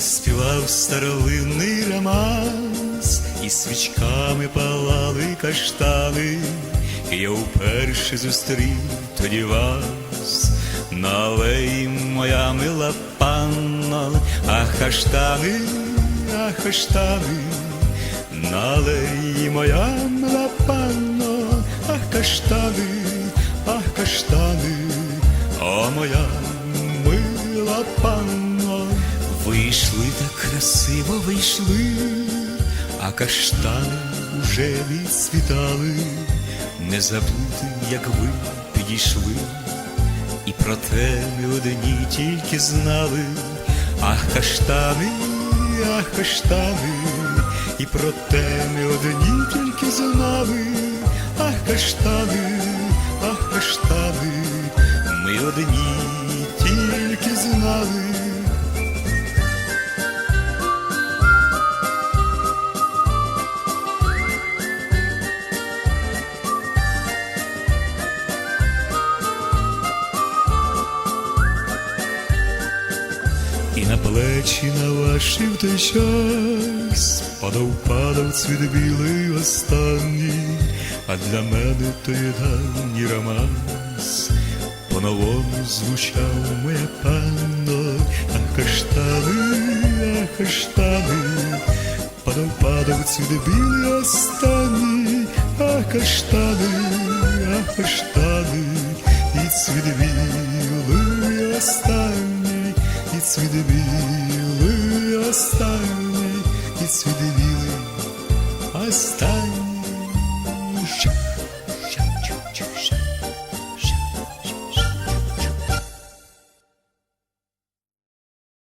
співав старовинний романс, і свічками палали каштани, і я вперше зустрів тоді вас. На алеї моя мила панно, а каштани, а каштани, на алеї моя мила панно, а каштани, а каштани, о моя мила панно, вийшли так красиво вийшли, а каштани уже відцвітали, не забути, як ви підійшли. І про те ми одні тільки знали, ах, каштани, ах, каштани, і про те ми одні тільки знали, ах, каштани, І на плечі на ваші в той час падав, падав цвіт білий останній, а для мене той давній романс. По-новому звучав моя панно, а каштани, а каштани, падав, падав цвіт білий останній, а каштани, а каштани, і цвіт білий останній, і цвіт останній, і цвіт білий останній.